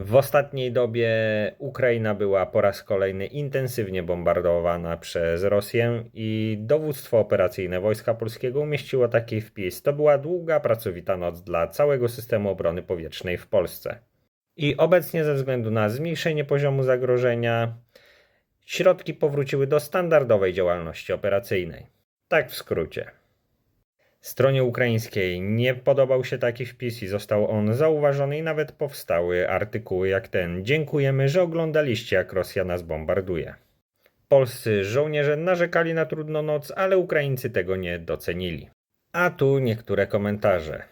W ostatniej dobie Ukraina była po raz kolejny intensywnie bombardowana przez Rosję i dowództwo operacyjne Wojska Polskiego umieściło taki wpis. To była długa, pracowita noc dla całego systemu obrony powietrznej w Polsce. I obecnie ze względu na zmniejszenie poziomu zagrożenia środki powróciły do standardowej działalności operacyjnej. Tak w skrócie. Stronie ukraińskiej nie podobał się taki wpis i został on zauważony i nawet powstały artykuły jak ten. Dziękujemy, że oglądaliście jak Rosja nas bombarduje. Polscy żołnierze narzekali na trudną noc, ale Ukraińcy tego nie docenili. A tu niektóre komentarze.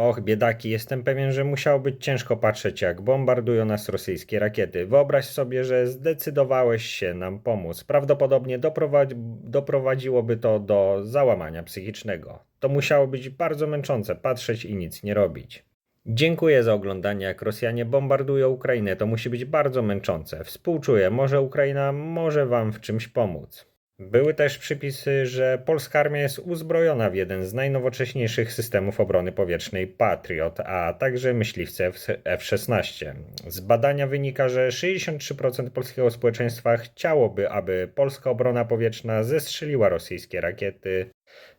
Och, biedaki, jestem pewien, że musiało być ciężko patrzeć, jak bombardują nas rosyjskie rakiety. Wyobraź sobie, że zdecydowałeś się nam pomóc. Prawdopodobnie doprowadzi- doprowadziłoby to do załamania psychicznego. To musiało być bardzo męczące patrzeć i nic nie robić. Dziękuję za oglądanie, jak Rosjanie bombardują Ukrainę. To musi być bardzo męczące. Współczuję, może Ukraina może wam w czymś pomóc. Były też przypisy, że polska armia jest uzbrojona w jeden z najnowocześniejszych systemów obrony powietrznej Patriot, a także myśliwce F-16. Z badania wynika, że 63% polskiego społeczeństwa chciałoby, aby polska obrona powietrzna zestrzeliła rosyjskie rakiety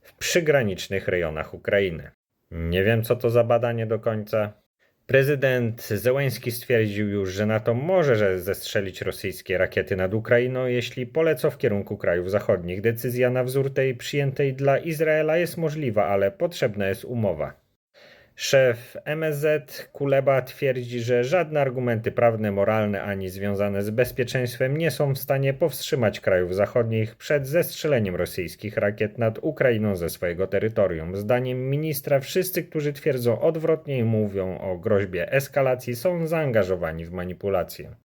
w przygranicznych rejonach Ukrainy. Nie wiem, co to za badanie do końca. Prezydent Zełenski stwierdził już, że NATO może że zestrzelić rosyjskie rakiety nad Ukrainą, jeśli polecą w kierunku krajów zachodnich. Decyzja na wzór tej przyjętej dla Izraela jest możliwa, ale potrzebna jest umowa. Szef MSZ Kuleba twierdzi, że żadne argumenty prawne, moralne ani związane z bezpieczeństwem nie są w stanie powstrzymać krajów zachodnich przed zestrzeleniem rosyjskich rakiet nad Ukrainą ze swojego terytorium. Zdaniem ministra wszyscy, którzy twierdzą odwrotnie i mówią o groźbie eskalacji, są zaangażowani w manipulację.